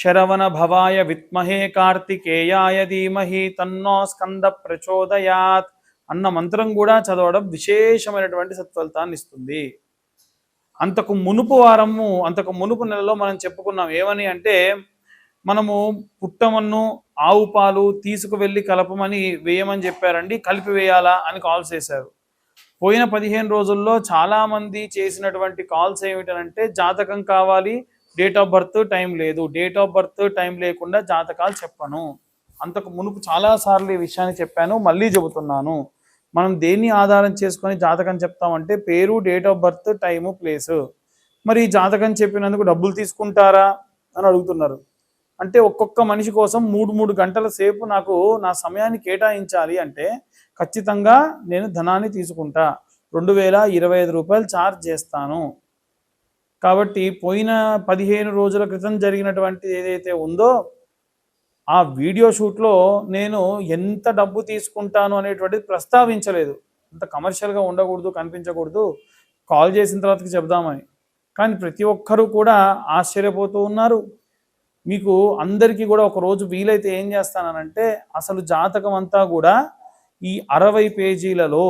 శరవణ భవాయ విత్మహే కార్తికేయాయ ధీమహి తన్నో స్కంద ప్రచోదయాత్ అన్న మంత్రం కూడా చదవడం విశేషమైనటువంటి సత్ఫలితాన్ని ఇస్తుంది. అంతకు మునుపు వారము అంతకు మునుపు నెలలో మనం చెప్పుకున్నాం ఏమని అంటే మనము పుట్టమన్ను ఆవు పాలు తీసుకువెళ్ళి కలపమని వేయమని చెప్పారండి కలిపి వేయాలా అని కాల్స్ చేశారు. పోయిన పదిహేను రోజుల్లో చాలామంది చేసినటువంటి కాల్స్ ఏమిటంటే జాతకం కావాలి డేట్ ఆఫ్ బర్త్ టైం లేదు. డేట్ ఆఫ్ బర్త్ టైం లేకుండా జాతకాలు చెప్పను. అంతకు మునుపు చాలాసార్లు ఈ విషయాన్ని చెప్పాను మళ్ళీ చెబుతున్నాను. మనం దేన్ని ఆధారం చేసుకొని జాతకం చెప్తామంటే పేరు date of birth time place మరి ఈ జాతకం చెప్పినందుకు డబ్బులు తీసుకుంటారా అని అడుగుతున్నారు. అంటే ఒక్కొక్క మనిషి కోసం మూడు మూడు గంటల సేపు నాకు నా సమయాన్ని కేటాయించాలి అంటే ఖచ్చితంగా నేను ధనాన్ని తీసుకుంటా. రెండు వేల ఇరవై ఐదు రూపాయలు ఛార్జ్ చేస్తాను. కాబట్టి పోయిన పదిహేను రోజుల క్రితం జరిగినటువంటి ఏదైతే ఉందో ఆ వీడియో షూట్లో నేను ఎంత డబ్బు తీసుకుంటాను అనేటువంటిది ప్రస్తావించలేదు. అంత కమర్షియల్గా ఉండకూడదు కనిపించకూడదు. కాల్ చేసిన తర్వాతకి చెప్దామని కానీ ప్రతి ఒక్కరూ కూడా ఆశ్చర్యపోతూ ఉన్నారు. మీకు అందరికీ కూడా ఒక రోజు వీలైతే ఏం చేస్తానంటే అసలు జాతకం అంతా కూడా ఈ అరవై పేజీలలో